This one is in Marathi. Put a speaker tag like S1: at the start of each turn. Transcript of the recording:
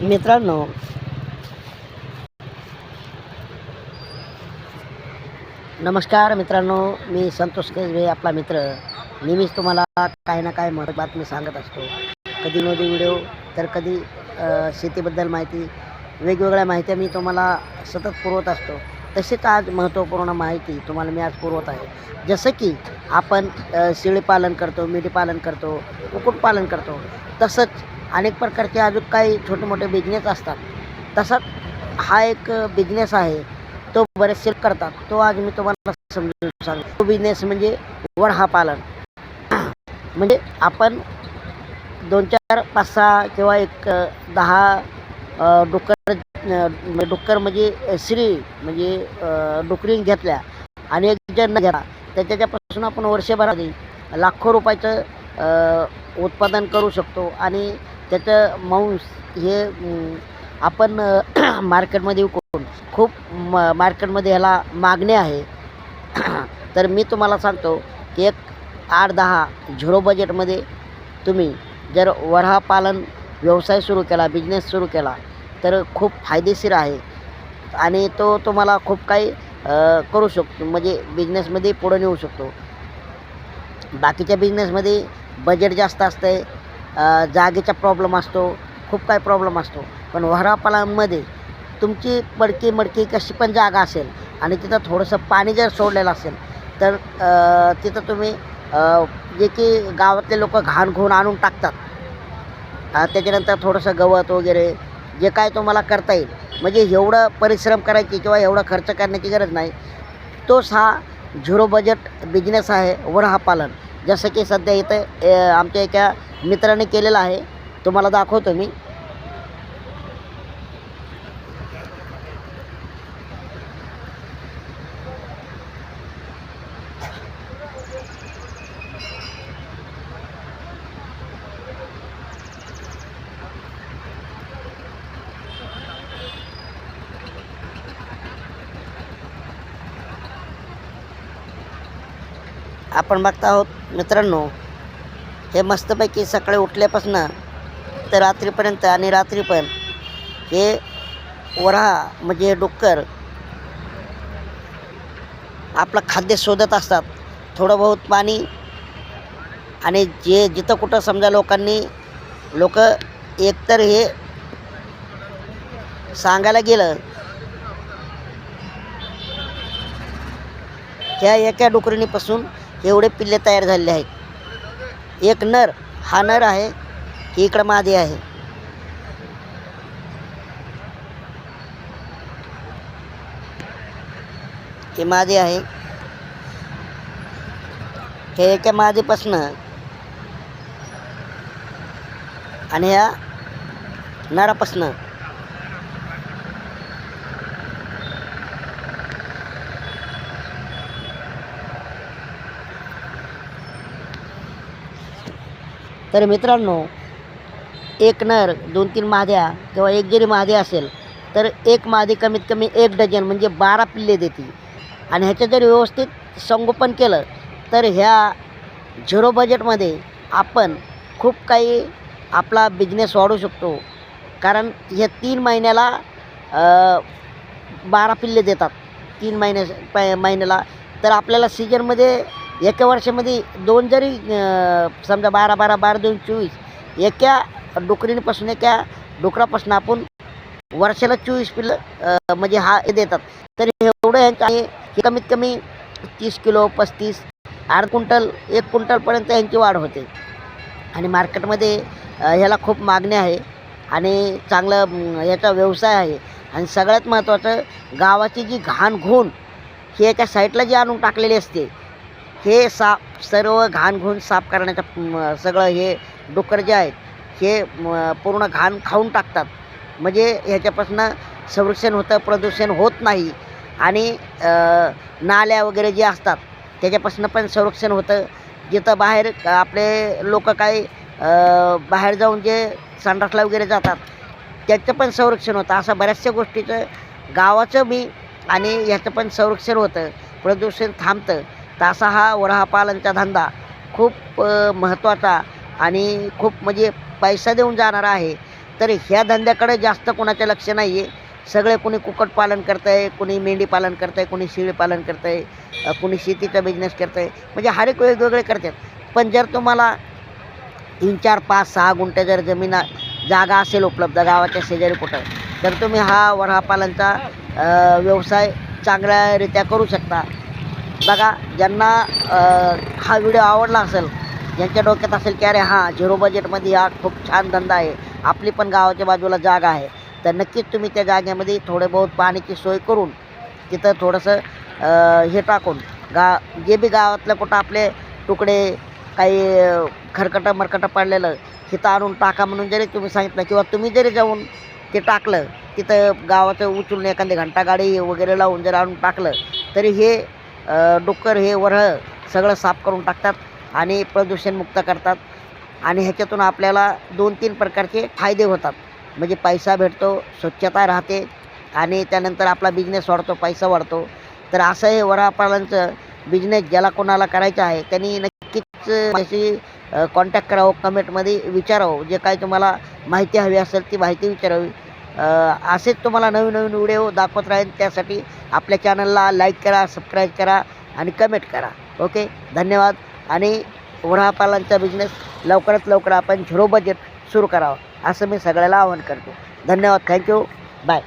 S1: मित्रांनो. नमस्कार मित्रांनो मी संतोष केजवे आपला मित्र. नेहमीच तुम्हाला काही ना काही महत्त्व बातमी सांगत असतो. कधी नोदी व्हिडिओ तर कधी शेतीबद्दल माहिती वेगवेगळ्या माहित्या मी तुम्हाला सतत पुरवत असतो. तसेच आज महत्त्वपूर्ण माहिती तुम्हाला मी आज पुरवत आहे. जसं की आपण शेळीपालन करतो मेंढीपालन करतो कुक्कुटपालन करतो. तसंच अनेक प्रकारचे अजून काही छोटे मोठे बिझनेस असतात. तसाच हा एक बिझनेस आहे. तो बरेचसे करतात. तो आज मी तुम्हाला समजून सांगतो. तो बिझनेस म्हणजे वढा पालन. म्हणजे आपण दोन चार पाच सहा किंवा एक दहा डुक्कर डुक्कर म्हणजे, म्हणजे श्री म्हणजे डुकरी घेतल्या आणि एक जण घ्या घेतला तर त्याच्यापासून आपण वर्षभरात लाखो रुपयाचं उत्पादन करू शकतो आणि त्याचं मांस हे आपण मार्केटमध्ये विकून खूप म मार्केटमध्ये ह्याला मागणी आहे. तर मी तुम्हाला सांगतो की एक आठ दहा झिरो बजेटमध्ये तुम्ही जर वढा व्यवसाय सुरू केला बिझनेस सुरू केला तर खूप फायदेशीर आहे. आणि तो तुम्हाला खूप काही करू शकतो. म्हणजे बिझनेसमध्ये पुढे नेऊ शकतो. बाकीच्या बिझनेसमध्ये बजेट जास्त असतं आहे जागेचा प्रॉब्लेम असतो खूप काही प्रॉब्लेम असतो. पण वरापालामध्ये तुमची पडकी मडकी कशी पण जागा असेल आणि तिथं थोडंसं पाणी जर सोडलेलं असेल तर तिथं तुम्ही जे की गावातले लोक घाण घोण आणून टाकतात. त्याच्यानंतर थोडंसं गवत वगैरे जे काय तुम्हाला करता येईल. म्हणजे एवढं परिश्रम करायची किंवा एवढा खर्च करण्याची गरज नाही. तोच हा झिरो बजेट बिझनेस आहे वढा पालन जसं की सध्या इथं आमच्या एका मित्राने केलेलं आहे. तुम्हाला दाखवतो मी. आपण बघता आहोत मित्रांनो हे मस्तपैकी सकाळी उठल्यापासून तर रात्रीपर्यंत आणि रात्री पण हे वऱ्हा म्हणजे डुक्कर आपलं खाद्य शोधत असतात. थोडं बहुत पाणी आणि जे जिथं कुठं समजा लोकांनी लोक एकतर हे सांगायला गेलं त्या एका डुकरीनीपासून एवढे पिल्ले तयार झालेले आहेत. एक नर हा नर आहे ही इकडं मादी आहे. ही मादी आहे. हे एका मादीपासनं आणि ह्या नरापासनं तर मित्रांनो एक नर दोन तीन माद्या किंवा एक जरी मादी असेल तर एक मादी कमीत कमी एक डझन म्हणजे बारा पिल्ले देते. आणि ह्याचं जर व्यवस्थित संगोपन केलं तर ह्या झिरो बजेटमध्ये आपण खूप काही आपला बिझनेस वाढू शकतो. कारण ह्या तीन महिन्याला बारा पिल्ले देतात. तीन महिन्या प महिन्याला. तर आपल्याला सीजनमध्ये एका वर्षामध्ये दोन जरी समजा बारा बारा बारा दोन चोवीस एका डुकरीपासून एका डुकरापासून आपण वर्षाला चोवीस पिल्लं म्हणजे हा हे देतात. तर एवढं यांचं आहे की कमीत कमी तीस किलो पस्तीस अर्ध क्विंटल एक क्विंटलपर्यंत यांची वाढ होते. आणि मार्केटमध्ये ह्याला खूप मागणी आहे आणि चांगलं याचा व्यवसाय आहे. आणि सगळ्यात महत्त्वाचं गावाची जी घाण घुण ही एका साईडला जी आणून टाकलेली असते हे साफ सर्व घाणघुण साफ करण्याचं सगळं हे डुक्कर जे आहेत हे पूर्ण घाण खाऊन टाकतात. म्हणजे ह्याच्यापासून संरक्षण होतं प्रदूषण होत नाही. आणि नाल्या वगैरे जे असतात त्याच्यापासून पण संरक्षण होतं. जिथं बाहेर आपले लोक काही बाहेर जाऊन जे संडासला वगैरे जातात त्याचं पण संरक्षण होतं. असं बऱ्याचशा गोष्टीचं गावाचं मी आणि ह्याचं पण संरक्षण होतं. प्रदूषण थांबतं. तसा हा वरहापालनचा धंदा खूप महत्त्वाचा आणि खूप म्हणजे पैसा देऊन जाणारा आहे. तर ह्या धंद्याकडे जास्त कोणाचं लक्ष नाही आहे सगळे कोणी कुक्कुटपालन करतं आहे कोणी मेंढी पालन आहे कोणी शेळीपालन करत करतं आहे कोणी शेतीचा बिझनेस करतं आहे म्हणजे हर एक वेगवेगळे करतात. पण जर तुम्हाला तीन चार पाच सहा गुंठे जर जमीन जागा असेल उपलब्ध गावाच्या शेजारी कुठं तर तुम्ही हा वरहापालनचा व्यवसाय चांगल्यारीत्या करू शकता. बघा ज्यांना हा व्हिडिओ आवडला असेल ज्यांच्या डोक्यात असेल की अरे हां झिरो बजेटमध्ये हा खूप छान धंदा आहे आपली पण गावाच्या बाजूला जागा आहे तर नक्कीच तुम्ही त्या जागेमध्ये थोडे बहुत पाण्याची सोय करून तिथं थोडंसं हे टाकून गा जे बी गावातलं कुठं आपले तुकडे काही खरकटं मरकटं पडलेलं तिथं आणून टाका म्हणून जरी तुम्ही सांगितलं किंवा तुम्ही जरी जाऊन ते टाकलं तिथं गावाचं उचलून एखादी घंटागाडी वगैरे लावून जर आणून टाकलं तरी हे डुक्कर हे वरळ सगळं साफ करून टाकतात आणि प्रदूषणमुक्त करतात. आणि ह्याच्यातून आपल्याला दोन तीन प्रकारचे फायदे होतात. म्हणजे पैसा भेटतो स्वच्छता राहते आणि त्यानंतर आपला बिझनेस वाढतो पैसा वाढतो. तर असं हे वरापालनचं बिझनेस ज्याला कोणाला करायचं आहे त्यांनी नक्कीच माझ्याशी कॉन्टॅक्ट करावं कमेंटमध्ये विचारावं. जे काही तुम्हाला माहिती हवी असेल ती माहिती विचारावी. असेच तुम्हाला नवीन नवीन व्हिडिओ दाखवत राहील त्यासाठी आपल्या चॅनलला लाईक करा सबस्क्राईब करा आणि कमेंट करा. ओके धन्यवाद. आणि वरापालनचा बिझनेस लवकरात लवकर आपण झिरो बजेट सुरू करावं. असं मी सगळ्याला आवाहन करतो. धन्यवाद. Thank you bye